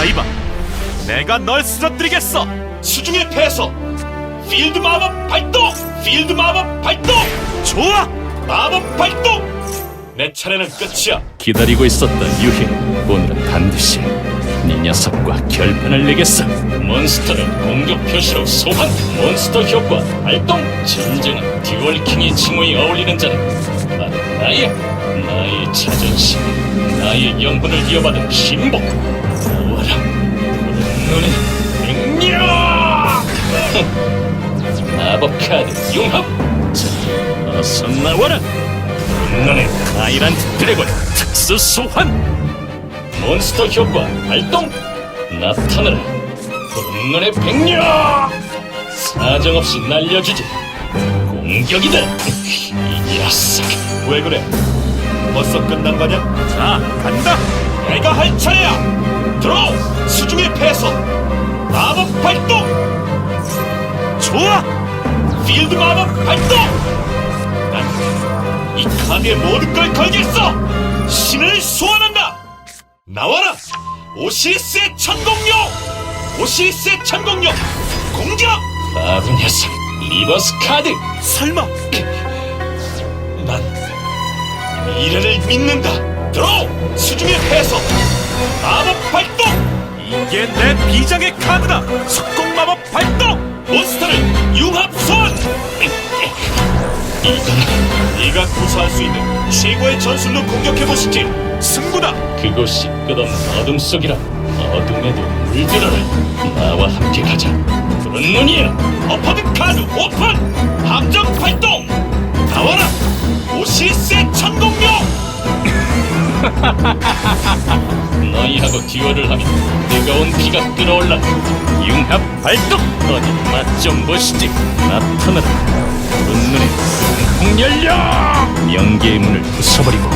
가이바, 내가 널 쓰러뜨리겠어. 수중의 패서 필드 마법 발동! 필드 마법 발동! 좋아. 마법 발동! 내 차례는 끝이야. 기다리고 있었다 유희 오늘은 반드시 네 녀석과 결판을 내겠어. 몬스터를 공격 표시로 소환! 몬스터 효과 발동! 진정한 듀얼킹의 칭호에 어울리는 자는 바로 나야 나의 자존심 나의 영혼을 이어받은 신복 눈의 능력 마법 카드 융합! 자 어서 나와라! 눈의 아이란트 드래곤 특수 소환! 몬스터 효과 발동! 나타나라! 눈의 백력 사정없이 날려주지! 공격이다! 이 녀석 왜 그래? 벌써 끝난 거냐? 자, 간다. 내가 할 차례야. 들어 수중의 패서. 마법 발동. 좋아. 필드 마법 발동. 난 이 카드에 모든 걸 걸겠어. 신을 소환한다. 나와라. 오시리스의 천공룡. 오시리스의 천공룡. 공격. 바보 녀석. 리버스 카드. 설마. 난 미래를 믿는다 들어! 수중의 패서 마법 발동! 이게 내 비장의 카드다. 속공 마법 발동. 몬스터를 융합 소환 이건 네가 구사할 수 있는 최고의 전술로 공격해보시지! 승부다. 그곳이 끝없는 어둠 속이라. 어둠에도 물들어라. 나와 함께 가자. 푸른 눈이야! 어퍼드 카드 오픈! 함정 발동! 나와라! 오시리스의 천공룡 너희하고 듀얼을 하면 뜨거운 피가 끓어올라 융합 발동! 어디 맛좀 보시지. 나타나라. 푸른 눈에 풍열력 명계의 문을 부숴버리고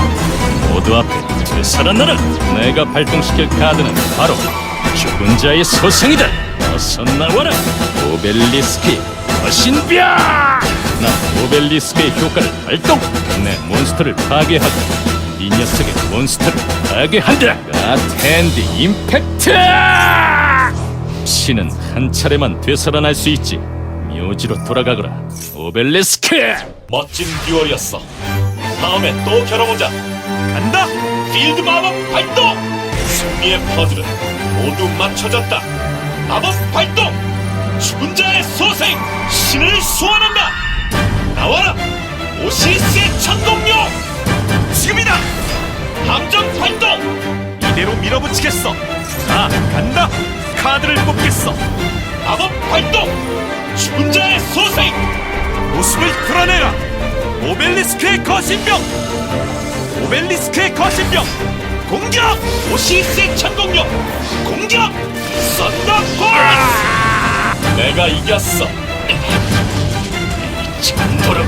모두 앞에 되살아나라. 내가 발동시킬 카드는 바로 죽은 자의 소생이다. 어서 나와라. 오벨리스크의 거신병 나 오벨리스크의 효과를 발동! 내 몬스터를 파괴하고 이 녀석의 몬스터를 파괴한다 아텐드 임팩트 신은 한 차례만 되살아날 수 있지 묘지로 돌아가거라 오벨리스크 멋진 듀얼이었어 다음에 또 겨뤄보자 간다. 필드 마법 발동! 승리의 퍼즐은 모두 맞춰졌다. 마법 발동! 죽은 자의 소생! 신을 소환한다! 나와라! 이대로 밀어붙이겠어. 자, 간다. 카드를 뽑겠어. 마법 발동! 죽은 자의 소생! 모습을 드러내라. 오벨리스크의 거신병. 오벨리스크의 거신병. 공격. 오시리스의 천공룡! 공격! 썬더폴! 내가 이겼어! 이 참도록